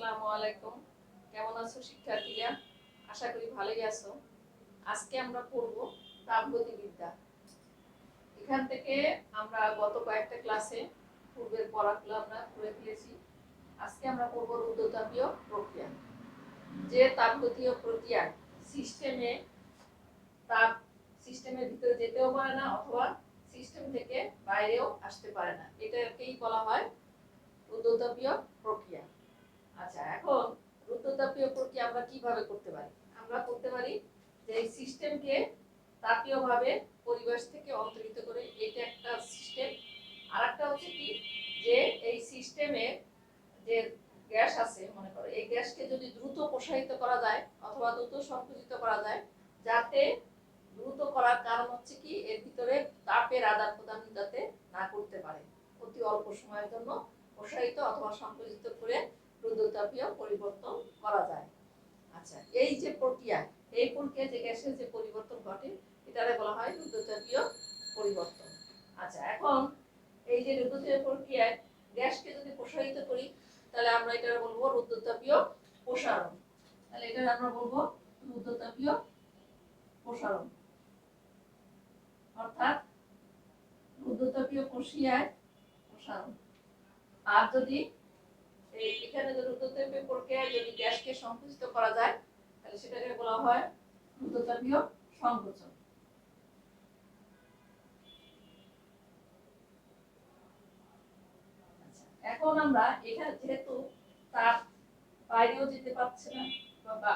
আসসালামু আলাইকুম। কেমন আছো শিক্ষার্থীরা? আশা করি ভালোই আছো। আজকে আমরা পড়ব তাপগতিবিদ্যা এখান থেকে আমরা গত কয়েকটা ক্লাসে পূর্বের পড়াগুলো আমরা করে ফেলেছি। আজকে আমরা পড়ব রুদ্রতাপীয় প্রক্রিয়া। যে তাপগতীয় প্রক্রিয়া সিস্টেমে তাপ সিস্টেমের ভিতরে যেতেও পারে না অথবা সিস্টেম থেকে বাইরেও আসতে পারে না। এটাকেই বলা হয় রুদ্রতাপীয় প্রক্রিয়া। আচ্ছা এখন রুদ্রতাপীয় প্রক্রিয়া আমরা কীভাবে করতে পারি? আমরা করতে পারি যে এই সিস্টেমকে তাপীয়ভাবে পরিবেশ থেকে অন্তরিত করে, এটা একটা সিস্টেম আর একটা হচ্ছে কি যে এই সিস্টেমে যে গ্যাস আছে, মনে করো, এই গ্যাসকে যদি দ্রুত প্রসারিত করা যায় অথবা দ্রুত সংকুচিত করা যায়, যাতে দ্রুত করার কারণ হচ্ছে কি, এর ভিতরে তাপের আদান প্রদান যাতে না করতে পারে। অতি অল্প সময়ের জন্য প্রসারিত অথবা সংকুচিত করে রুদ্রতাপীয় পরিবর্তন করা যায়। আচ্ছা এই যে প্রক্রিয়া, এই প্রক্রিয়া যে গ্যাসের যে পরিবর্তন ঘটে এটারে বলা হয় রুদ্রতাপীয় পরিবর্তন। আচ্ছা এখন এই যে রুদ্রতাপীয় প্রক্রিয়ায় গ্যাসকে যদি প্রসারিত করি, তাহলে আমরা এটা বলব রুদ্রতাপীয় প্রসারণ। তাহলে এটা আমরা বলব রুদ্রতাপীয় প্রসারণ। অর্থাৎ রুদ্রতাপীয় প্রক্রিয়ায় প্রসারণ। আর যদি এখানে প্রক্রিয়ায় যদি গ্যাসকে সংকুচিত করা যায় তাহলে সেটাকে বলা হয় সংকোচন। আচ্ছা, এখন আমরা যেহেতু তাপ বাইরেও যেতে পারছে না বা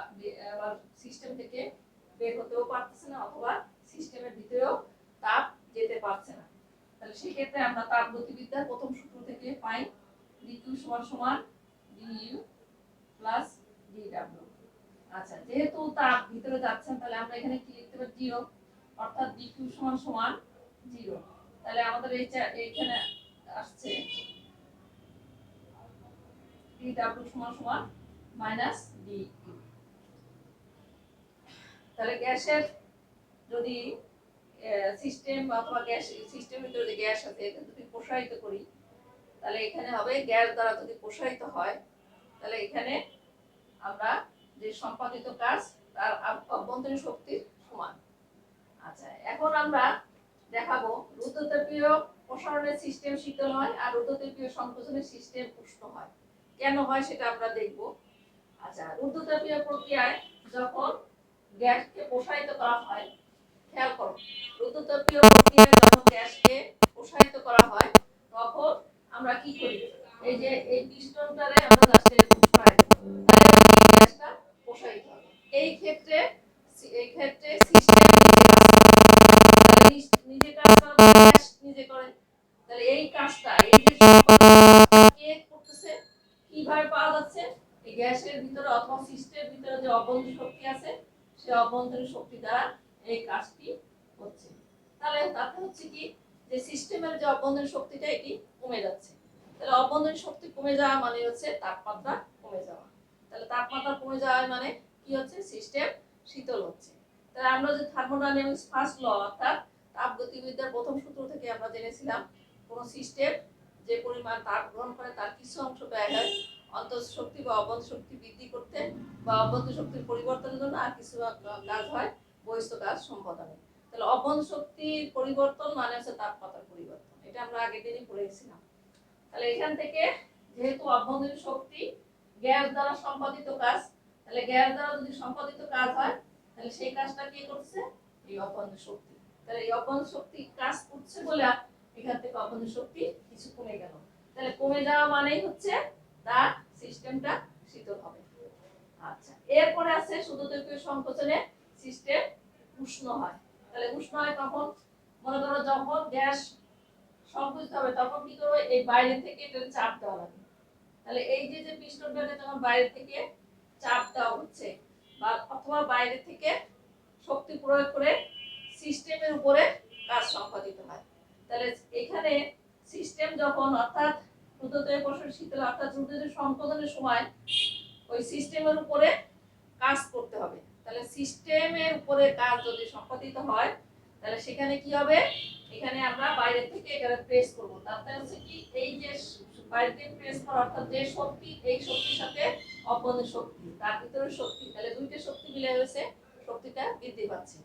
সিস্টেম থেকে বের হতেও পারতেছে না অথবা সিস্টেমের ভিতরেও তাপ যেতে পারছে না। তাহলে সেক্ষেত্রে আমরা তাপ গতিবিদ্যার প্রথম সূত্র থেকে পাই ডিকিউ সমান সমান প্লাস আচ্ছা যেহেতু তাপ ভিতরে যাচ্ছে না, তাহলে আমরা এখানে কি লিখতে পারি? জিরো অর্থাৎ ডিকিউ সমান সমান জিরো তাহলে আমাদের আসছে মাইনাস ডিইউ তাহলে গ্যাসের যদি সিস্টেম সিস্টেমের ভিতরে গ্যাস আছে যদি করি তাহলে এখানে হবে দ্বারা যদি প্রসারিত হয় তাহলে এখানে আমরা যে সম্পাদিত কাজ, তার অভ্যন্তরীণ শক্তির সমান। আচ্ছা এখন আমরা দেখাবো রুদ্রতাপীয় প্রসারণের সিস্টেম শীতল হয় আর রুদ্রতাপীয় সংকোচনের সিস্টেম উষ্ণ হয়। কেন হয় সেটা আমরা দেখব। আচ্ছা রুদ্রতাপীয় প্রক্রিয়ায় যখন গ্যাসকে প্রসারিত করা হয়, খেয়াল করো, রুদ্রতাপীয় প্রক্রিয়ায় যখন গ্যাসকে প্রসারিত করা হয়, তখন আমরা কি করি? এই যে এই ক্ষেত্রে কীভাবে পাওয়া যাচ্ছে, এই গ্যাসের ভিতরে অথবা ভিতরে যে শক্তি আছে অভ্যন্তরীণ শক্তি দ্বারা এই কাজটি হচ্ছে। তাহলে তাতে হচ্ছে কি, যে সিস্টেমের যে অভ্যন্তরীণ শক্তিটা এটি কমে যাচ্ছে। তাহলে অভ্যন্তরীণ শক্তি কমে যাওয়া মানে হচ্ছে তাপমাত্রা কমে যাওয়া। তাহলে তাপমাত্রা কমে যাওয়া মানে কি হচ্ছে? সিস্টেম শীতল হচ্ছে। তাহলে আমরা যে থার্মোডাইনামিক্স ফার্স্ট ল অর্থাৎ তাপগতিবিদ্যার প্রথম সূত্র থেকে আমরা জেনেছিলাম, কোন সিস্টেম যে পরিমাণ তাপ গ্রহণ করে তার কিছু অংশ ব্যয় হয়। শক্তি বা অভ্যন্তর শক্তি বৃদ্ধি করতে বা অভ্যন্তর শক্তির পরিবর্তনের জন্য আর কিছু কাজ হয়, বহিস্থ কাজ সম্পাদনে। তাহলে অভ্যন্তর শক্তির পরিবর্তন মানে হচ্ছে তাপমাত্রার পরিবর্তন। এটা আমরা আগের দিনই পড়েছিলাম তাহলে এখান থেকে যেহেতু অভ্যন্তরীণ শক্তি গ্যাস দ্বারা সম্পাদিত কাজ, তাহলে গ্যাস দ্বারা যদি সম্পাদিত কাজ হয়, তাহলে সেই কাজটা কে করছে? এই অভ্যন্তর শক্তি। তাহলে এই অভ্যন্তর শক্তি কাজ করছে বলে এখান থেকে অভ্যন্তর শক্তি কিছু কমে গেল। তাহলে কমে যাওয়া মানেই হচ্ছে তার সিস্টেমটা শীতল হবে। আচ্ছা এরপরে আছে শুধু শুধুতলীয় সংকোচনে সিস্টেম উষ্ণ হয়। তাহলে উষ্ণ হয় তখন মনে করো যখন গ্যাস সংকুচিত হবে তখন কি করবে? এই বাইরে থেকে এটা চাপ দেওয়া লাগবে তাহলে এই যে যে পিস্টনটাকে যখন বাইরে থেকে চাপ দেওয়া হচ্ছে, বা অথবা বাইরে থেকে শক্তি প্রয়োগ করে সিস্টেমের উপরে কাজ সম্পাদিত হয়। তাহলে এখানে সিস্টেম যখন অর্থাৎ রুদ্রতয় কোষের শীতল, অর্থাৎ রুদ্রের সংকোচনের সময় ওই সিস্টেমের উপরে কাজ করতে হবে। তাহলে সিস্টেমের উপরে কাজ যদি সম্পাদিত হয়, তাহলে সেখানে কি হবে? এখানে আমরা বাইরে থেকে এখানে প্রেস করব। তাতে হচ্ছে কি এই যে বাইরে প্রেস করা অর্থাৎ যে শক্তি, এই শক্তির সাথে অভ্যন্তরীণ শক্তি, তার ভিতরে শক্তি, তাহলে দুইটা শক্তি মিলে হয়েছে, শক্তিটা বৃদ্ধি পাচ্ছে।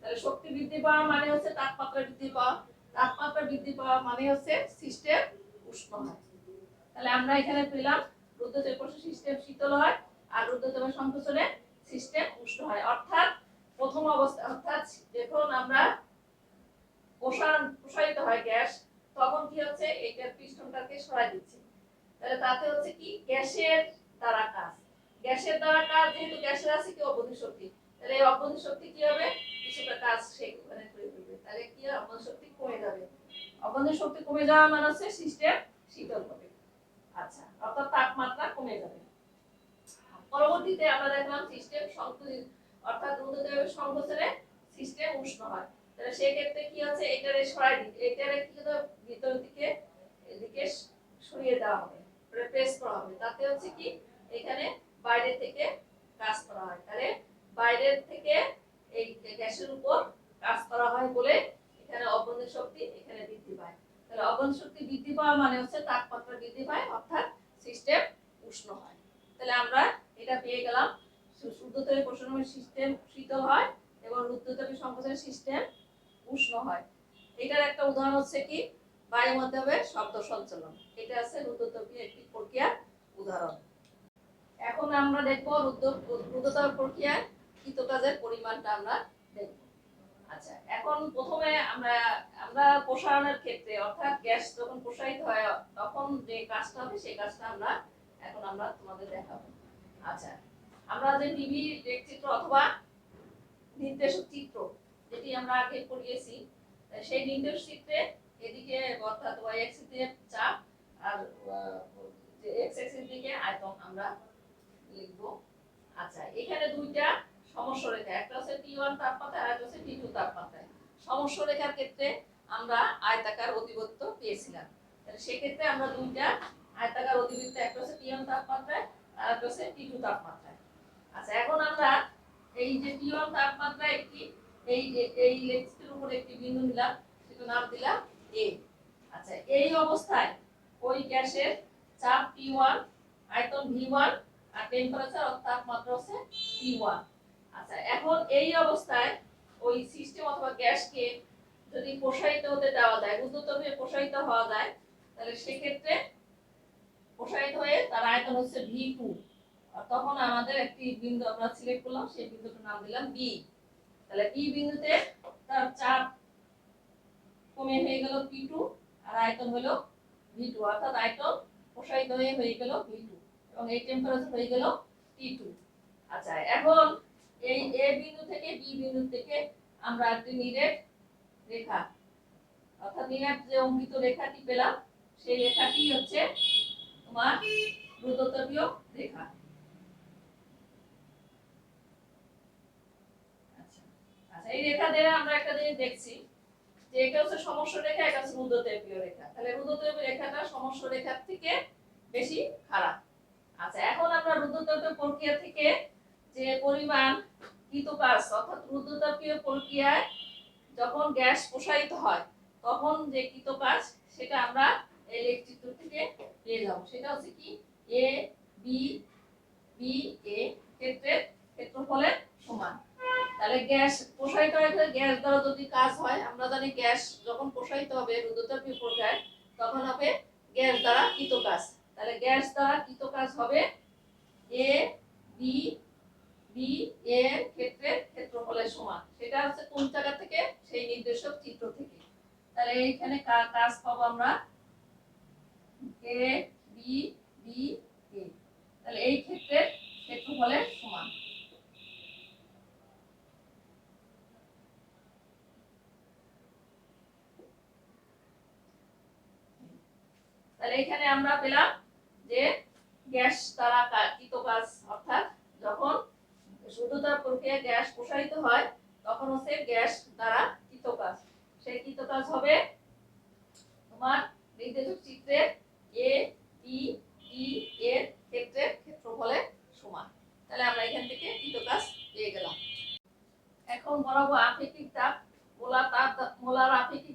তাহলে শক্তি বৃদ্ধি পাওয়া মানে হচ্ছে তাপমাত্রা বৃদ্ধি পাওয়া। তাপমাত্রা বৃদ্ধি পাওয়া মানে হচ্ছে সিস্টেম উষ্ণ হয়। তাহলে আমরা এখানে পেলাম রুদ্রচাপের প্রশ্ন সিস্টেম শীতল হয় আর রুদ্রচাপের সংকোচনে সিস্টেম উষ্ণ হয়। অর্থাৎ প্রথম অবস্থা, অর্থাৎ যখন আমরা প্রসারণ প্রসারিত হয় গ্যাস, তখন কি হচ্ছে? এইটার পিস্টনটাকে সরাই দিচ্ছে। তাহলে তাতে হচ্ছে কি? গ্যাসের দ্বারা কাজ। গ্যাসের দ্বারা কাজ, যেহেতু গ্যাসের আছে, কি অবধি শক্তি? তাহলে এই অবধি শক্তি কি হবে? কিছুটা কাজ সে ওখানে করে ফেলবে। তাহলে কি অবধি শক্তি কমে যাবে। অবধি শক্তি কমে যাওয়া মানে হচ্ছে সিস্টেম শীতল হবে। আচ্ছা অর্থাৎ তাপমাত্রা কমে যাবে। পরবর্তীতে আমরা দেখলাম সিস্টেম সংকুচিত, অর্থাৎ রুদ্রদেবের সংকোচনে সিস্টেম উষ্ণ হয়। তাহলে সেই ক্ষেত্রে কি হচ্ছে? এটারে সরাই এটারে কি হতে হবে? ভিতরের দিকে, এদিকে সরিয়ে দেওয়া হবে। প্রেস করা হবে। তাতে হচ্ছে কি? এখানে বাইরে থেকে কাজ করা হয়। তাহলে বাইরের থেকে এই গ্যাসের উপর কাজ করা হয় বলে এখানে অবন্ধন শক্তি এখানে বৃদ্ধি পায়। তাহলে অবন্ধন শক্তি বৃদ্ধি পাওয়া মানে হচ্ছে তাপমাত্রা বৃদ্ধি পায়, অর্থাৎ সিস্টেম উষ্ণ হয়। তাহলে আমরা এটা পেয়ে গেলাম। শুদ্ধতর প্রশ্নের সিস্টেম শীতল হয় এবং রুদ্রতাপী সংকোচনের সিস্টেম উষ্ণ হয়। এটার একটা উদাহরণ হচ্ছে কি? বায়ুর মাধ্যমে শব্দ সঞ্চালন। এটা আছে রুদ্রতাপী একটি প্রক্রিয়ার উদাহরণ। এখন আমরা দেখব রুদ্র রুদ্রতাপ প্রক্রিয়ার কৃতকাজের পরিমাণটা আমরা দেখব। আচ্ছা এখন প্রথমে আমরা আমরা প্রসারণের ক্ষেত্রে, অর্থাৎ গ্যাস যখন প্রসারিত হয়, তখন যে কাজটা হবে, সেই কাজটা আমরা এখন আমরা তোমাদের দেখাবো। আচ্ছা আমরা যে টিভি চিত্র অথবা নির্দেশক চিত্র যেটি আমরা আগে পড়িয়েছি সেই নির্দেশ চিত্রে এদিকে অর্থাৎ ওয়াই অ্যাক্সিসের চাপ আর এক্স অ্যাক্সিস দিকে আয়তন আমরা লিখব আচ্ছা এখানে দুইটা সমস্যা রেখা, একটা হচ্ছে টি ওয়ান তাপমাত্রা আর একটা হচ্ছে টি টু তাপমাত্রায় সমস্যা রেখার ক্ষেত্রে আমরা আয়তাকার অধিবৃত্ত পেয়েছিলাম। তাহলে সেক্ষেত্রে আমরা দুইটা আয়তাকার অধিবৃত্ত, একটা হচ্ছে টি ওয়ান তাপমাত্রায় আর একটা হচ্ছে টি টু তাপমাত্রায়। আচ্ছা এখন আমরা এই যে টি ওয়ান তাপমাত্রা একটি এই এই লেন্সটির উপর একটি বিন্দু নিলাম, সেটা নাম দিলাম এ আচ্ছা এই অবস্থায় ওই গ্যাসের চাপ টি ওয়ান আয়তন ভি ওয়ান আর টেম্পারেচার তাপমাত্রা হচ্ছে টি ওয়ান আচ্ছা এখন এই অবস্থায় ওই সিস্টেম অথবা গ্যাসকে যদি প্রসারিত হতে দেওয়া যায় রুদ্রতমে প্রসারিত হওয়া যায়, তাহলে সেক্ষেত্রে প্রসারিত হয়ে তার আয়তন হচ্ছে ভি টু আর তখন আমাদের একটি বিন্দু আমরা সিলেক্ট করলাম, সেই বিন্দুটার নাম দিলাম বি তাহলে বি বিন্দুতে তার চাপ কমে হয়ে গেল পি টু আর আয়তন হলো ভি টু অর্থাৎ আয়তন প্রসারিত হয়ে হয়ে গেল ভি টু এবং এই টেম্পারেচার হয়ে গেল টি টু আচ্ছা এখন এই এ বিন্দু থেকে বি বিন্দু থেকে আমরা একটি নিরেট রেখা, অর্থাৎ নিরেট যে অঙ্কিত রেখাটি পেলাম, সেই রেখাটি হচ্ছে তোমার রুদ্রতপীয় রেখা আচ্ছা আচ্ছা এই রেখা দিয়ে আমরা একটা জিনিস দেখছি, যে এটা হচ্ছে সমস্যা রেখা, এটা হচ্ছে রুদ্রতপীয় রেখা। তাহলে রুদ্রতপীয় রেখাটা সমস্যা রেখার থেকে বেশি খারাপ। আচ্ছা এখন আমরা রুদ্রতপীয় প্রক্রিয়া থেকে যে পরিমাণ কৃতকাজ অর্থাৎ রুদ্রতাপীয় প্রক্রিয়ায় যখন গ্যাস প্রসারিত হয়, তখন যে কৃতকাজ সেটা আমরা এই লেখচিত্র থেকে পেয়ে যাব। সেটা হচ্ছে কি? এ বি বি এ ক্ষেত্রের গ্যাস প্রসারিত হয়ে গ্যাস দ্বারা যদি কাজ হয়, আমরা জানি গ্যাস যখন প্রসারিত হবে রুদ্রতাপীয় প্রক্রিয়ায় তখন হবে গ্যাস দ্বারা কৃতকাজ তাহলে গ্যাস দ্বারা কৃতকাজ হবে এ, বি বি এর ক্ষেত্রে ক্ষেত্রফলের সমান। সেটা হচ্ছে কোন জায়গা থেকে? সেই নির্দেশক চিত্র থেকে। তাহলে এইখানে কাজ পাবো আমরা এ, বি বি, এ। তাহলে এই ক্ষেত্রে ক্ষেত্রফলের সমান। তাহলে এখানে আমরা পেলাম যে গ্যাস দ্বারা কা- অর্থাৎ যখন শুদ্ধতা প্রক্রিয়া গ্যাস প্রসারিত হয়, তখন হচ্ছে গ্যাস দ্বারা কৃত সেই কৃত হবে তোমার নির্দেশক চিত্রে এ বি ডি এর ক্ষেত্রে ক্ষেত্রফলের সমান। তাহলে আমরা এখান থেকে কৃত পেয়ে গেলাম। এখন বরাবো আপেক্ষিক তাপ, মোলার তাপ, মোলার আপেক্ষিক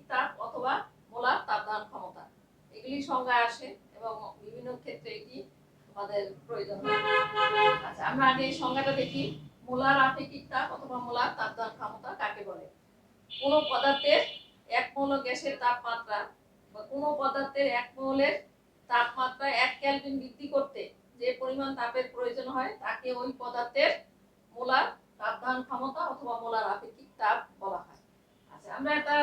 সংজ্ঞায় আসে এবং বিভিন্ন ক্ষেত্রে এটি আমাদের প্রয়োজন আচ্ছা আমরা আগে এই সংজ্ঞাটা দেখি। মোলার আপেক্ষিক তাপ অথবা মোলার তাপদান ক্ষমতা কাকে বলে? কোনো পদার্থের এক মৌল গ্যাসের তাপমাত্রা বা কোনো পদার্থের এক মৌলের তাপমাত্রা এক ক্যালভিন বৃদ্ধি করতে যে পরিমাণ তাপের প্রয়োজন হয়, তাকে ওই পদার্থের মোলার তাপদান ক্ষমতা অথবা মোলার আপেক্ষিক তাপ বলা হয়। আচ্ছা আমরা একটা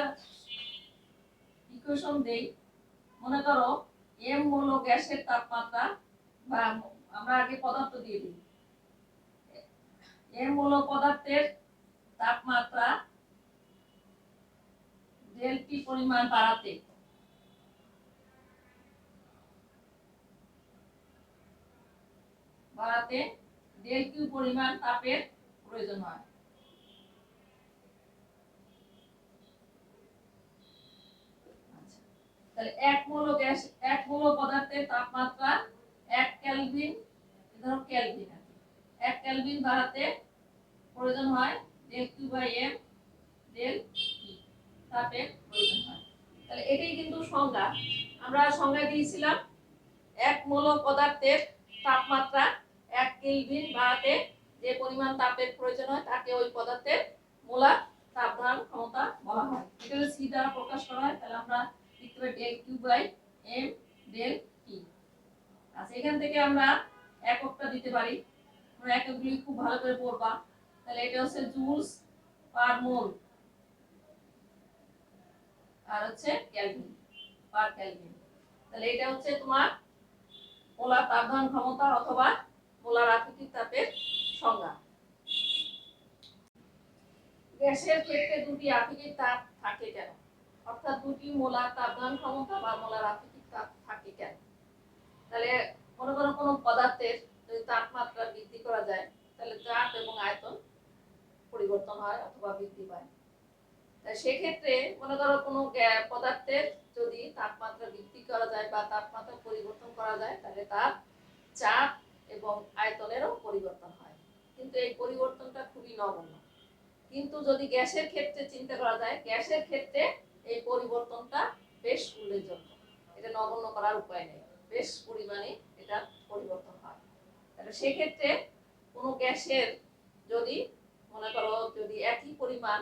ইকুয়েশন দেই। মনে করো এম হলো গ্যাসের তাপমাত্রা, বা আমরা আগে পদার্থ দিয়ে দিই। এম হলো পদার্থের তাপমাত্রা, ডেলটি পরিমাণ বাড়াতে। বাড়াতে ডেলকিউ পরিমাণ তাপের প্রয়োজন হয়। তাহলে এক মৌল গ্যাস, এক মৌল পদার্থের তাপমাত্রা এক কেলভিন ধরো কেলভিন আর কি। এক কেলভিন বাড়াতে প্রয়োজন হয় del Q by M, del তাপের প্রয়োজন হয়। তাহলে এটাই কিন্তু সংজ্ঞা। আমরা সংজ্ঞা দিয়েছিলাম, এক মৌল পদার্থের তাপমাত্রা এক কেলভিন বাড়াতে যে পরিমাণ তাপের প্রয়োজন হয়, তাকে ওই পদার্থের মোলার তাপধারণ ক্ষমতা বলা হয়। এটা যদি সি দ্বারা প্রকাশ করা হয়, তাহলে আমরা পারি del Q by M del T আচ্ছা এখান থেকে আমরা এককটা দিতে পারি। এককগুলি খুব ভালো করে পড়বা। তাহলে এটা হচ্ছে জুলস পার মোল আর হচ্ছে ক্যালভিন, পার ক্যালভিন। তাহলে এটা হচ্ছে তোমার তাপধারণ ক্ষমতা অথবা মোলার আপেক্ষিক তাপের সংজ্ঞা। গ্যাসের ক্ষেত্রে দুটি আপেক্ষিক তাপ থাকে কেন? অর্থাৎ দুটি মোলার তাপধারণ ক্ষমতা বা মোলার আপেক্ষিক তাপ থাকে কেন? তাহলে মনে করো কোনো পদার্থের যদি তাপমাত্রা বৃদ্ধি করা যায়, তাহলে চাপ এবং আয়তন পরিবর্তন হয় অথবা বৃদ্ধি পায়। তাই সেক্ষেত্রে মনে করো কোনো পদার্থের যদি তাপমাত্রা বৃদ্ধি করা যায় বা তাপমাত্রা পরিবর্তন করা যায়, তাহলে তার চাপ এবং আয়তনেরও পরিবর্তন হয়। কিন্তু এই পরিবর্তনটা খুবই নগণ্য। কিন্তু যদি গ্যাসের ক্ষেত্রে চিন্তা করা যায়, গ্যাসের ক্ষেত্রে এই পরিবর্তনটা বেশ উল্লেখযোগ্য। এটা নগণ্য করার উপায় নেই। বেশ পরিমাণে এটা পরিবর্তন হয়। তাহলে সেক্ষেত্রে কোনো গ্যাসের যদি, মনে করো যদি একই পরিমাণ,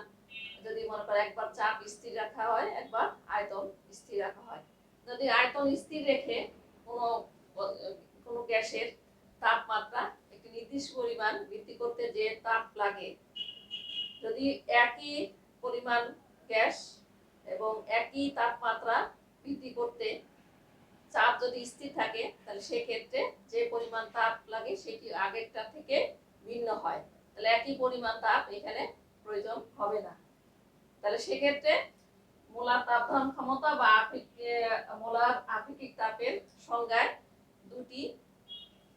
যদি মনে করো একবার চাপ স্থির রাখা হয়, একবার আয়তন স্থির রাখা হয়। যদি আয়তন স্থির রেখে কোনো কোনো গ্যাসের তাপমাত্রা একটি নির্দিষ্ট পরিমাণ বৃদ্ধি করতে যে তাপ লাগে, যদি একই পরিমাণ গ্যাস এবং একই তাপমাত্রা বৃদ্ধি করতে চাপ যদি স্থির থাকে, তাহলে সেক্ষেত্রে যে পরিমাণ তাপ লাগে সেটি আগেরটা থেকে ভিন্ন হয়। তাহলে একই পরিমাণ তাপ এখানে প্রয়োজন হবে না। তাহলে সেক্ষেত্রে মোলার তাপধারণ ক্ষমতা বা আপেক্ষিক, মোলার আপেক্ষিক তাপের সংজ্ঞায় দুটি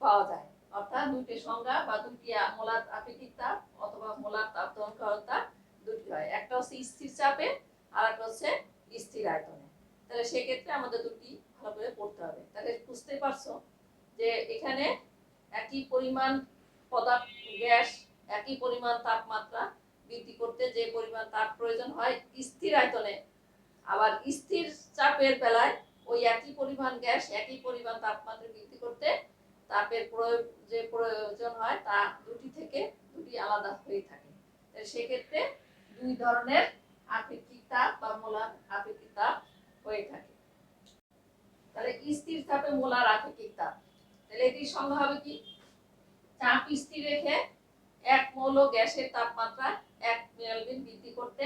পাওয়া যায়। অর্থাৎ দুটি সংজ্ঞা বা দুটি মোলার আপেক্ষিক তাপ অথবা মোলার তাপধারণ ক্ষমতা দুটি হয়। একটা হচ্ছে স্থির চাপে আর একটা হচ্ছে স্থির আয়তনে। তাহলে সেক্ষেত্রে আমাদের দুটি ভালো করে পড়তে হবে। তাহলে বুঝতে পারছ যে এখানে একই পরিমাণ পদার্থ গ্যাস, একই পরিমাণ তাপমাত্রা বৃদ্ধি করতে যে পরিমাণ তাপ প্রয়োজন হয় স্থির আয়তনে। আবার স্থির চাপের বেলায় ওই একই পরিমাণ গ্যাস, একই পরিমাণ তাপমাত্রা বৃদ্ধি করতে তাপের প্রয়োগ যে প্রয়োজন হয় তা দুটি থেকে দুটি আলাদা হয়ে থাকে। সেক্ষেত্রে দুই ধরনের আপেক্ষিক তাপ বা মোলার আপেক্ষিক তাপ হয়ে থাকে। তাহলে স্থির চাপে মোলার আপেক্ষিক তাপ তাহলে এটির সংজ্ঞা হবে কি? চাপ স্থির রেখে এক মৌল গ্যাসের তাপমাত্রা এক কেলভিন বৃদ্ধি করতে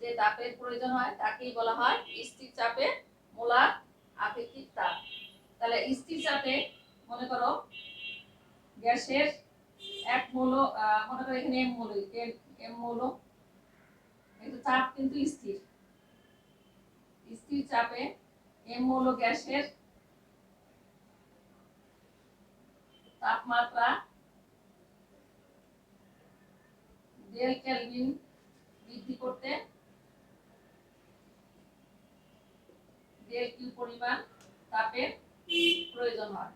যে তাপের প্রয়োজন হয়, তাকেই বলা হয় স্থির চাপে মোলার আপেক্ষিক তাপ তাহলে স্থির চাপে, মনে করো, গ্যাসের এক মৌল মনে করো এখানে এম মৌল এম মৌল কিন্তু চাপ কিন্তু স্থির। স্থির চাপে এম মৌল গ্যাসের তাপমাত্রা ডেল কেলভিন বৃদ্ধি করতে ডেল কিউ পরিমাণ তাপের প্রয়োজন হয়।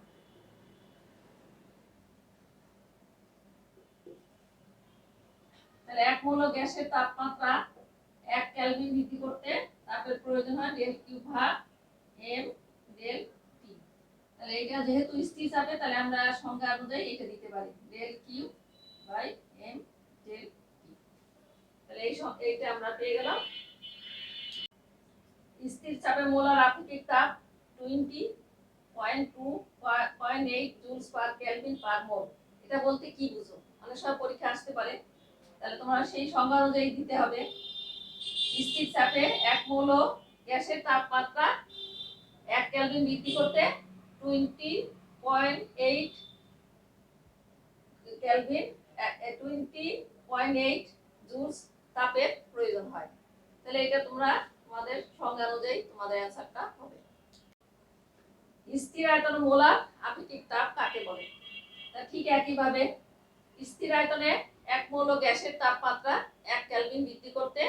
তাহলে এক মৌল গ্যাসের তাপমাত্রা এক কেলভিন বৃদ্ধি করতে তাপের প্রয়োজন হয় ডেল কিউ ভাগ এম ডেল টি। তাহলে এটা যেহেতু স্থির চাপে, তাহলে আমরা সংজ্ঞা অনুযায়ী এটা দিতে পারি। Del Q by M del T. তাহলে এই এইটা আমরা পেয়ে গেলাম। স্থির চাপে মোলার আপেক্ষিক তাপ twenty point two point eight joules per kelvin per mole. এটা বলতে কি বুঝো? অনেক সময় পরীক্ষা আসতে পারে। তাহলে তোমরা সেই সংজ্ঞা অনুযায়ী দিতে হবে। স্থির চাপে এক মৌল গ্যাসের তাপমাত্রা এক কেলভিন বৃদ্ধি করতে twenty point eight kelvin twenty point eight joules তাপের প্রয়োজন হয়। তাহলে এটা তোমরা তোমাদের সংজ্ঞা অনুযায়ী তোমাদের অ্যান্সারটা হবে। স্থির আয়তন মোলার আপেক্ষিক তাপ কাকে বলে? তা ঠিক একইভাবে স্থির আয়তনে এক মৌল গ্যাসের তাপমাত্রা এক কেলভিন বৃদ্ধি করতে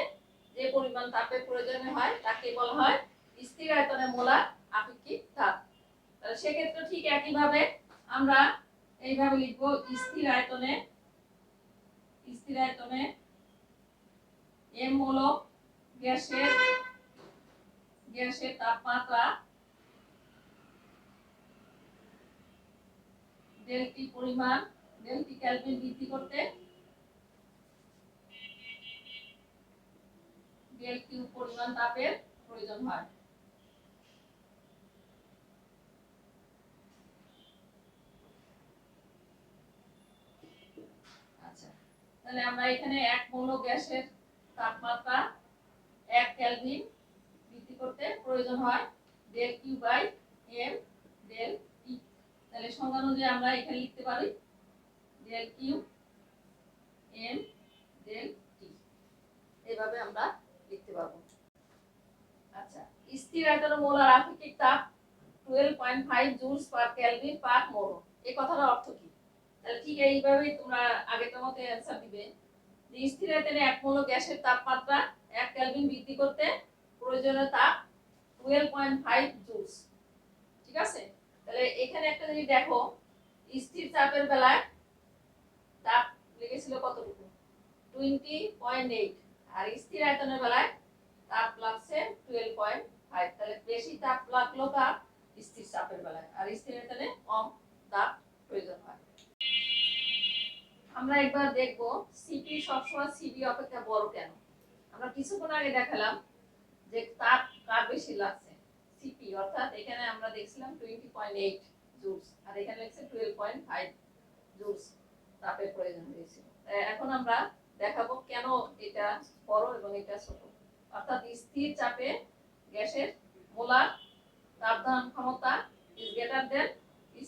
যে পরিমাণ তাপের প্রয়োজন হয়, তাকে বলা হয় স্থির আয়তনে মোলার আপেক্ষিক তাপ। তাহলে সেক্ষেত্রে ঠিক একইভাবে আমরা এইভাবে লিখব স্থির আয়তনে স্থির আয়তনে এম হলো গ্যাসের গ্যাসের তাপমাত্রা ডেলটি পরিমাণ ডেলটি ক্যালভিন বৃদ্ধি করতে ডেল কিউ পরিমাণ তাপের প্রয়োজন হয়। আচ্ছা তাহলে আমরা এখানে এক গ্যাসের তাপমাত্রা এক কেলভিন বৃদ্ধি করতে প্রয়োজন হয় del Q by M del T তাহলে সংজ্ঞা অনুযায়ী আমরা এখানে লিখতে পারি del Q M del T এইভাবে আমরা লিখতে পারব আচ্ছা স্থির আয়তন মোলার আপেক্ষিক তাপ 12.5 joules per kelvin per mole এই কথাটার অর্থ কি? তাহলে ঠিক এইভাবেই তোমরা আগের মতো অ্যান্সার দিবে। স্থির আয়তনে এক মোল গ্যাসের তাপমাত্রা এক কেলভিন বৃদ্ধি করতে প্রয়োজনীয় তাপ 12.5 জুলস ঠিক আছে? তাহলে এখানে একটা জিনিস দেখো, স্থির চাপের বেলায় তাপ লেগেছিল কতটুকু? 20.8 আর স্থির আয়তনের বেলায় তাপ লাগছে 12.5 তাহলে বেশি তাপ লাগল কার স্থির চাপের বেলায়। আর স্থির আয়তনে কম তাপ প্রয়োজন হয়। আমরা একবার দেখব সিপি সবসময় সিবি অপেক্ষা বড় কেন? আমরা কিছুক্ষণ আগে দেখালাম যে তাপ কার বেশি লাগছে সিপি অর্থাৎ এখানে আমরা দেখছিলাম টোয়েন্টি পয়েন্ট এইট জুলস আর এখানে লিখছে টুয়েলভ পয়েন্ট ফাইভ জুলস তাপের প্রয়োজন হয়েছিল এখন আমরা দেখাবো কেন এটা বড় এবং এটা ছোট। অর্থাৎ স্থির চাপে গ্যাসের মোলার তাপ ধারণ ক্ষমতা ইজ গ্রেটার দেন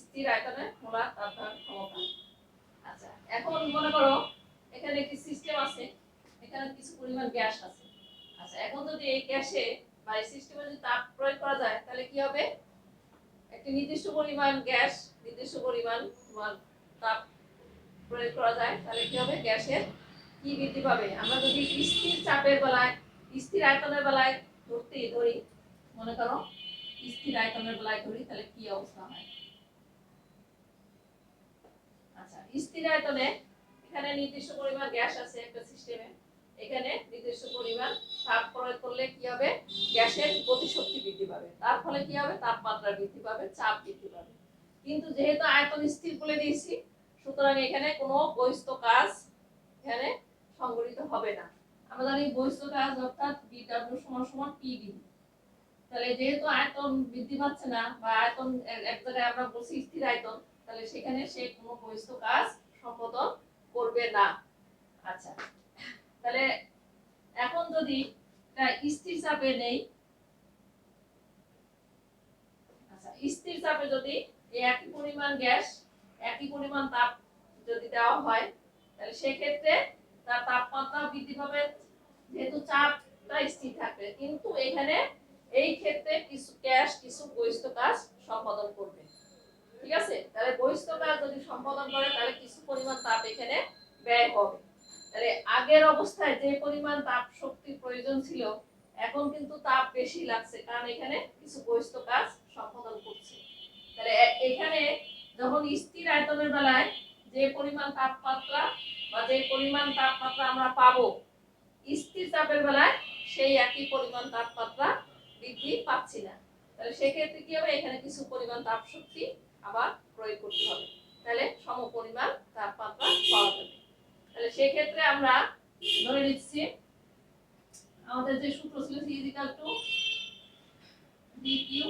স্থির আয়তনে মোলার তাপ ধারণ ক্ষমতা। আচ্ছা এখন মনে করো এখানে একটি সিস্টেম আছে, এখানে কিছু পরিমাণ গ্যাস আছে। আচ্ছা এখন যদি এই গ্যাসে বা এই সিস্টেমে যদি তাপ প্রয়োগ করা যায়, তাহলে কি হবে? একটি নির্দিষ্ট পরিমাণ গ্যাস, নির্দিষ্ট পরিমাণ তোমার তাপ প্রয়োগ করা যায়, তাহলে কি হবে? গ্যাসের কি বৃদ্ধি পাবে? আমরা যদি স্থির চাপের বেলায়, স্থির আয়তনের বেলায় ধরতে ধরি। মনে করো, স্থির আয়তনের বেলায় ধরি তাহলে কি অবস্থা হয়? আচ্ছা স্থির আয়তনে এখানে নির্দিষ্ট পরিমাণ গ্যাস আছে একটা সিস্টেমে এখানে নির্দিষ্ট পরিমাণ তাপ প্রয়োগ করলে কি হবে? গ্যাসের গতিশক্তি বৃদ্ধি পাবে। তার ফলে কি হবে? তাপমাত্রা বৃদ্ধি পাবে, চাপ বৃদ্ধি পাবে। কিন্তু যেহেতু আয়তন স্থির বলে দিয়েছি, সুতরাং এখানে কোনো বহিস্থ কাজ এখানে সংগঠিত হবে না। আমরা জানি বহিস্থ কাজ অর্থাৎ বিডব্লিউ সমান সমান পিডি তাহলে যেহেতু আয়তন বৃদ্ধি পাচ্ছে না বা আয়তন এক জায়গায় আমরা বলছি স্থির আয়তন, তাহলে সেখানে সে কোনো বহিস্থ কাজ সম্পাদন করবে না। আচ্ছা তাহলে এখন যদি স্থির চাপে নেই আচ্ছা স্থির চাপে যদি এই একই পরিমাণ গ্যাস, একই পরিমাণ তাপ যদি দেওয়া হয়, তাহলে সেক্ষেত্রে তার তাপমাত্রা বৃদ্ধি পাবে যেহেতু চাপটা স্থির থাকবে, কিন্তু এখানে এই ক্ষেত্রে কিছু গ্যাস কিছু বহিস্থ কাজ সম্পাদন করবে। ঠিক আছে? তাহলে বহিস্থ কাজ যদি সম্পাদন করে, তাহলে কিছু পরিমাণ তাপ এখানে ব্যয় হবে। তাহলে আগের অবস্থায় যে পরিমাণ তাপ শক্তির প্রয়োজন ছিল, এখন কিন্তু তাপ বেশি লাগছে, কারণ এখানে কিছু বহিস্থ কাজ সম্পাদন করছে। তাহলে এখানে যখন স্থির আয়তনের বেলায় যে পরিমাণ তাপমাত্রা বা যে পরিমাণ তাপমাত্রা আমরা পাবো স্থির চাপের বেলায় সেই একই পরিমাণ তাপমাত্রা বৃদ্ধি পাচ্ছি না। তাহলে সেক্ষেত্রে কি হবে? এখানে কিছু পরিমাণ তাপ শক্তি আবার প্রয়োগ করতে হবে। তাহলে সম পরিমাণ তাপমাত্রা পাওয়া যাবে। তাহলে সেক্ষেত্রে আমরা ধরে নিচ্ছি, আমাদের যে সূত্র ছিল C equal to D Q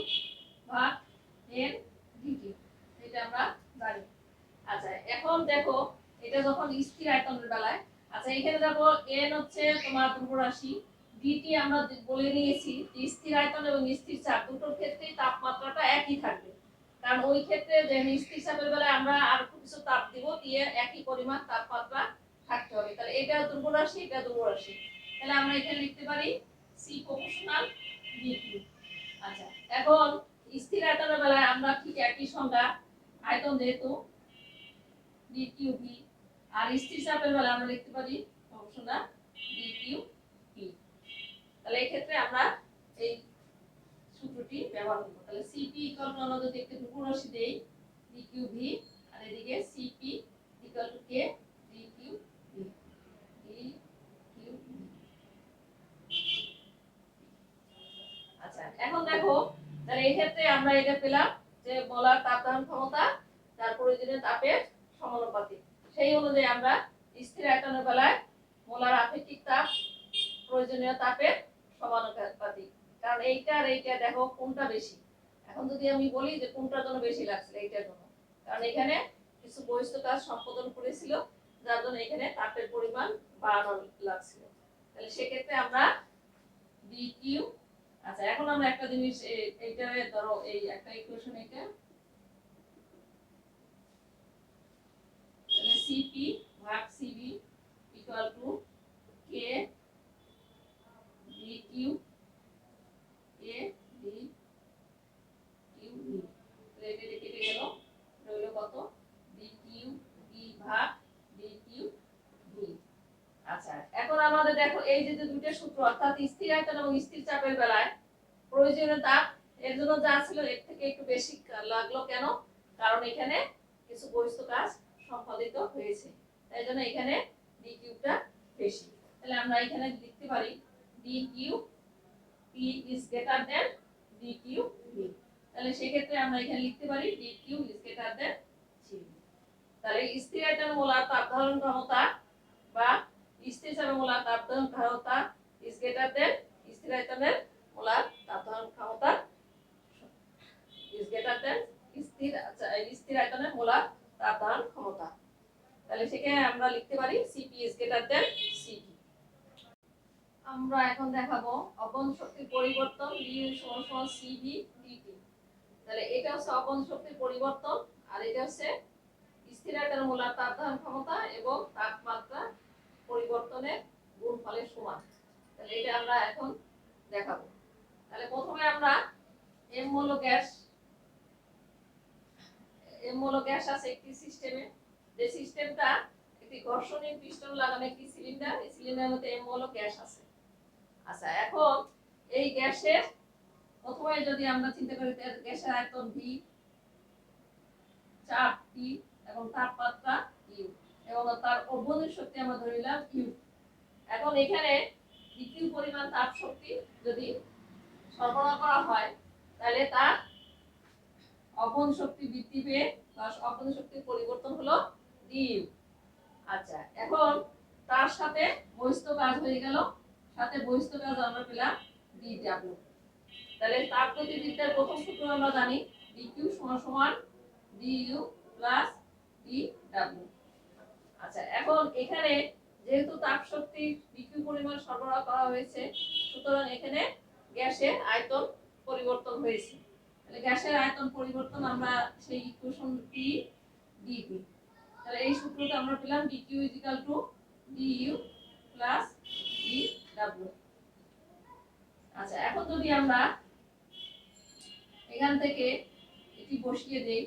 ভাগ এন ডি কিউ এটা আমরা জানি। আচ্ছা এখন দেখো, এটা যখন স্থির আয়তনের বেলায় আচ্ছা এখানে দেখো এন হচ্ছে তোমার ধ্রুবরাশি ডিটি আমরা বলে নিয়েছি, স্থির আয়তন এবং স্থির চাপ দুটোর ক্ষেত্রেই তাপমাত্রাটা একই থাকবে। কারণ ওই ক্ষেত্রে যে স্থির চাপের বেলায় আমরা আর কিছু তাপ দিব, দিয়ে একই পরিমাণ তাপমাত্রা থাকতে হবে। তাহলে এটা ধ্রুবরাশি এটা ধ্রুবরাশি তাহলে আমরা এখানে লিখতে পারি সি প্রপোর্শনাল ডিকিউ আচ্ছা এখন স্থির আয়তনের বেলায় আমরা ঠিক একই সংজ্ঞা, আয়তন যেহেতু ডিকিউ ভি। আর স্থির চাপের বেলায় আমরা লিখতে পারি প্রপোর্শনাল ডিকিউ পি তাহলে এই ক্ষেত্রে আমরা এই সূত্রটি ব্যবহার করব। তাহলে সিপি ইকুয়াল টু আমরা যদি একটু ধ্রুবরাশি দেই ডিকিউ ভি আর এদিকে C P equal to K D Q V D Q আচ্ছা এখন দেখো, তাহলে এই ক্ষেত্রে আমরা এটা পেলাম যে বলার তাপ ধারণ ক্ষমতা তার প্রয়োজনীয় তাপের সমানুপাতিক। সেই অনুযায়ী আমরা স্থির আয়তনের বেলায় মোলার আপেক্ষিক তাপ, প্রয়োজনীয় তাপের সমানুপাতিক কারণ এইটা আর এইটা, দেখো, কোনটা বেশি? এখন যদি আমি বলি যে কোনটার জন্য বেশি লাগছে এইটার জন্য। কারণ এখানে কিছু বহিষ্ঠ কাজ সম্পাদন করেছিল, যার জন্য এখানে তাপের পরিমাণ বাড়ানো লাগছিল। তাহলে সেক্ষেত্রে আমরা ডি কিউ আচ্ছা এখন আমরা একটা জিনিস, এ- এইটারে ধরো, এই একটা ইকুয়েশন এটা তাহলে সিপি ভাগ C V equal to K D Q A D Q V তাহলে এটা কেটে গেল রইল কত? ডি কিউ ডি ভাগ ডি কিউ ভি আচ্ছা এখন আমাদের দেখো এই যে দুটো সূত্র, অর্থাৎ স্থির আয়তন এবং স্থির চাপের বেলায় প্রয়োজনীয় তাপ এর জন্য যা ছিল এর থেকে একটু বেশি লাগল কেন? কারণ এখানে কিছু বহিষ্ঠ কাজ সম্পাদিত হয়েছে। তাই জন্য এখানে ডি কিউবটা বেশি। তাহলে আমরা এখানে লিখতে পারি D Q P is greater than D Q V তাহলে সেক্ষেত্রে আমরা এখানে লিখতে পারি D Q is greater than তাহলে স্থির আয়তন মোলার তাপ ধারণ ক্ষমতা বা স্থির চাপে মোলার তাপ ধারণ ক্ষমতা ইজ গ্রেটার দেন স্থির আয়তনের মোলার তাপ ধারণ ক্ষমতা ইজ গ্রেটার দেন স্থির আচ্ছা, স্থির আয়তনের মোলার ধারণ ক্ষমতা। তাহলে সেখানে আমরা লিখতে পারি C P is greater than C P আমরা এখন দেখাবো অবন শক্তির পরিবর্তন ডি সমান সমান সিবি ডিটি তাহলে এটা হচ্ছে অবন শক্তির পরিবর্তন, আর এটা হচ্ছে স্থির আয়তনের মোলার তাপ ধারণ ক্ষমতা এবং তাপমাত্রা পরিবর্তনের গুণফলের সমান। তাহলে এটা আমরা এখন দেখাবো। তাহলে প্রথমে আমরা এম হলো গ্যাস গ্যাস আছে একটি সিস্টেমে। যে সিস্টেমটা একটি ঘর্ষণীয় পিস্টন লাগানো একটি সিলিন্ডার, এই সিলিন্ডারের মধ্যে এম গ্যাস আছে। আচ্ছা এখন এই গ্যাসের প্রথমে যদি আমরা চিন্তা করি গ্যাসের আয়তন ভি চাপ টি এবং তাপমাত্রা ইউ এবং তার অভ্যন্তরীণ শক্তি আমরা ধরে নিলাম ইউ এখন এখানে দ্বিতীয় পরিমাণ তাপ শক্তি যদি সরবরাহ করা হয়, তাহলে তার অবন শক্তি বৃদ্ধি পেয়ে বা অবন শক্তির পরিবর্তন হলো ডিম। আচ্ছা এখন তার সাথে বহিস্থ কাজ হয়ে গেল। সাথে বহিস্থ কাজ আমরা পেলাম ডি ডাব্লিউ তাহলে তাপ গতিবিদ্যার প্রথম সূত্র আমরা জানি ডি কিউ সমান সমান D U plus D W আচ্ছা এখন এখানে যেহেতু তাপ শক্তি বিকিউ পরিমাণ সরবরাহ করা হয়েছে, সুতরাং এখানে গ্যাসের আয়তন পরিবর্তন হয়েছে। তাহলে গ্যাসের আয়তন পরিবর্তন আমরা সেই ইকুয়েশন পি ডিপি তাহলে এই সূত্রটা আমরা পেলাম টু প্লাস ডি আচ্ছা এখন যদি আমরা এখান থেকে এটি বসিয়ে দেই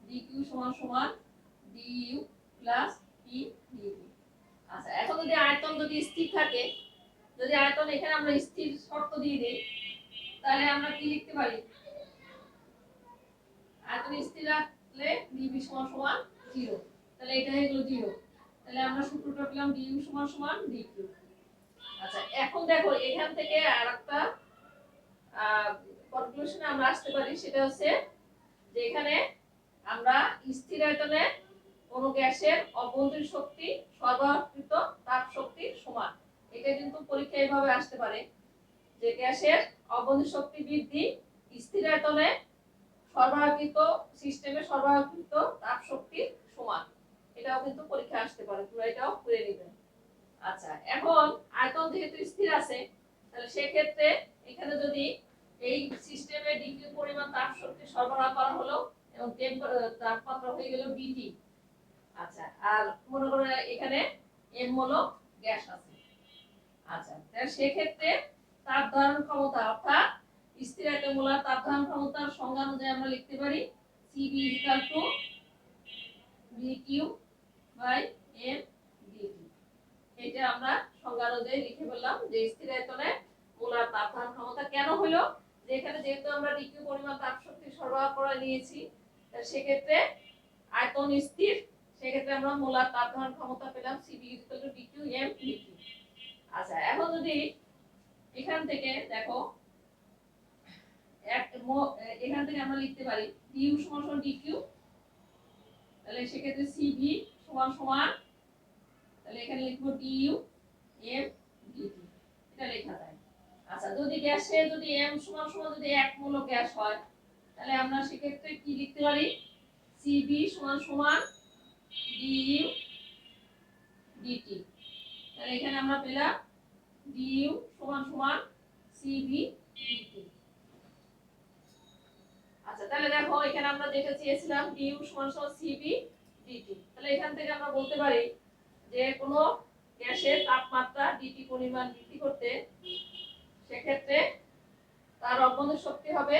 ডিকিউ সমান সমান ডিইউ প্লাস পি ডিপি আচ্ছা এখন যদি আয়তন যদি স্থির থাকে, যদি আয়তন এখানে আমরা স্থির শর্ত দিয়ে দিই, তাহলে আমরা কি লিখতে পারি? আয়তন স্থির রাখলে ডিবি সমান সমান জিরো তাহলে এটা হয়ে গেল জিরো তাহলে আমরা সূত্রটা পেলাম ডিউ সমান সমান ডিকিউ আচ্ছা এখন দেখো, এখান থেকে আর একটা কনক্লুশনে আমরা আসতে পারি, সেটা হচ্ছে যে এখানে আমরা স্থির আয়তনে কোন গ্যাসের অভ্যন্তরীণ শক্তি সরবরাহকৃত তাপ শক্তির সমান। এটা কিন্তু পরীক্ষা এইভাবে আসতে পারে যে গ্যাসের অভ্যন্তরীণ শক্তি বৃদ্ধি স্থির আয়তনে সরবরাহকৃত সিস্টেমে সরবরাহকৃত তাপ শক্তির সমান। এটাও কিন্তু পরীক্ষা আসতে পারে, পুরো এটাও করে নেবেন। আচ্ছা এখন আয়তন যেহেতু স্থির আছে, তাহলে সেক্ষেত্রে এখানে যদি এই সিস্টেমে ডিগ্রি পরিমাণ তাপ শক্তি সরবরাহ করা হলো এবং তাপমাত্রা হয়ে গেল বিটি আচ্ছা আর মনে করো এখানে এম হলো গ্যাস আছে। আচ্ছা সেক্ষেত্রে তাপ ধারণ ক্ষমতা অর্থাৎ স্থির আয়তমূলার তাপ ধারণ ক্ষমতার সংজ্ঞা অনুযায়ী আমরা লিখতে পারি C V equal to B Q by M D T এটা আমরা সংজ্ঞা অনুযায়ী লিখে বললাম যে স্থির আয়তনে মোলার তাপ ধারণ ক্ষমতা কেন হলো? যে এখানে যেহেতু আমরা ডিকিউ পরিমাণ তাপ শক্তি সরবরাহ করে নিয়েছি সেক্ষেত্রে আয়তন স্থির, সেক্ষেত্রে আমরা মোলার তাপ ধারণ ক্ষমতা পেলাম C V equal to D Q M D T আচ্ছা এখন যদি এখান থেকে দেখো এখান থেকে আমরা লিখতে পারি ডিউ সমান সমান ডিকিউ তাহলে সেক্ষেত্রে সিবি সমান সমান, তাহলে এখানে লিখব ডিইউ এম ডিটি এটা লেখা যায়। আচ্ছা যদি গ্যাসে যদি এম সমান সমান যদি এক মূলক গ্যাস হয়, তাহলে আমরা সেক্ষেত্রে কি লিখতে পারি? সিবি সমান সমান ডিইউ ডিটি তাহলে এখানে আমরা পেলাম ডিইউ সমান সমান সিবি ডিটি আচ্ছা তাহলে দেখো এখানে আমরা যেটা চেয়েছিলাম ডিইউ সমান সমান সিবি ডিটি তাহলে এখান থেকে আমরা বলতে পারি যে কোনো গ্যাসের তাপমাত্রা ডিটি পরিমাণ বৃদ্ধি করতে সেক্ষেত্রে তার অভ্যন্তরীণ শক্তি হবে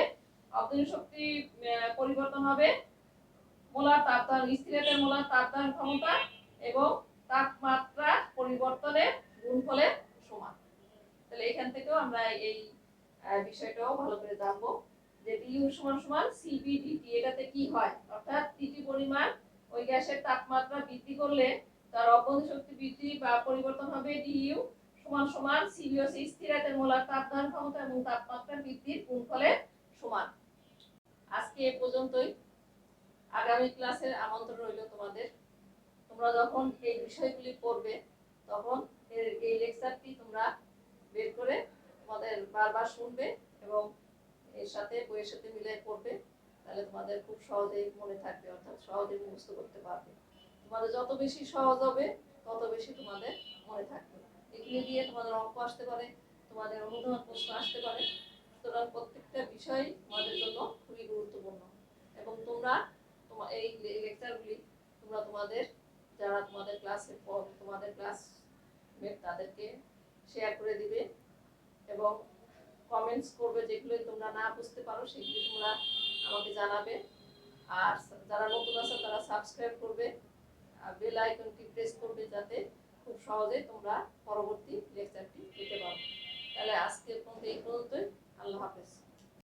অভ্যন্তরীণ শক্তি পরিবর্তন হবে, মোলার তাপদান, স্থিরতার মোলার তাপদান ক্ষমতা এবং তাপমাত্রা পরিবর্তনের গুণফলের সমান। তাহলে এখান থেকেও আমরা এই বিষয়টাও ভালো করে জানব। যে ডিইউ সমান সমান সিবি ডিটি এটাতে কি হয়? অর্থাৎ ডিটি পরিমাণ ওই গ্যাসের তাপমাত্রা বৃদ্ধি করলে তার অভ্যন্তরীণ শক্তি বৃদ্ধি বা পরিবর্তন হবে ডিইউ সমান সমান সিবিওস স্থিরাতের মোলার তাপ ধারণ ক্ষমতা এবং তাপমাত্রা বৃদ্ধির গুণফলের সমান। আজকে এ পর্যন্তই। আগামী ক্লাসের আমন্ত্রণ রইল তোমাদের। তোমরা যখন এই বিষয়গুলি পড়বে, তখন এর এই লেকচারটি তোমরা বের করে তোমাদের বারবার শুনবে এবং এর সাথে, বইয়ের সাথে মিলে পড়বে, তাহলে তোমাদের খুব সহজেই মনে থাকবে, অর্থাৎ সহজে মুখস্থ করতে পারবে। তোমাদের যত বেশি সহজ হবে, তত বেশি তোমাদের মনে থাকবে। এগুলি দিয়ে তোমাদের অঙ্ক আসতে পারে, তোমাদের অনুধাবন প্রশ্ন আসতে পারে। সুতরাং প্রত্যেকটা বিষয় তোমাদের জন্য খুবই গুরুত্বপূর্ণ। এবং তোমরা তোমার এই লেকচারগুলি তোমরা তোমাদের, যারা তোমাদের ক্লাসে তোমাদের ক্লাস তাদেরকে শেয়ার করে দিবে। এবং কমেন্টস করবে যেগুলো তোমরা না বুঝতে পারো, সেগুলো তোমরা আমাকে জানাবে। আর যারা নতুন আছে, তারা সাবস্ক্রাইব করবে। আর বেল আইকনটি প্রেস করবে যাতে খুব সহজে তোমরা পরবর্তী লেকচারটি পেতে পারো। তাহলে আজকের মধ্যে এই পর্যন্তই। আল্লাহ হাফেজ।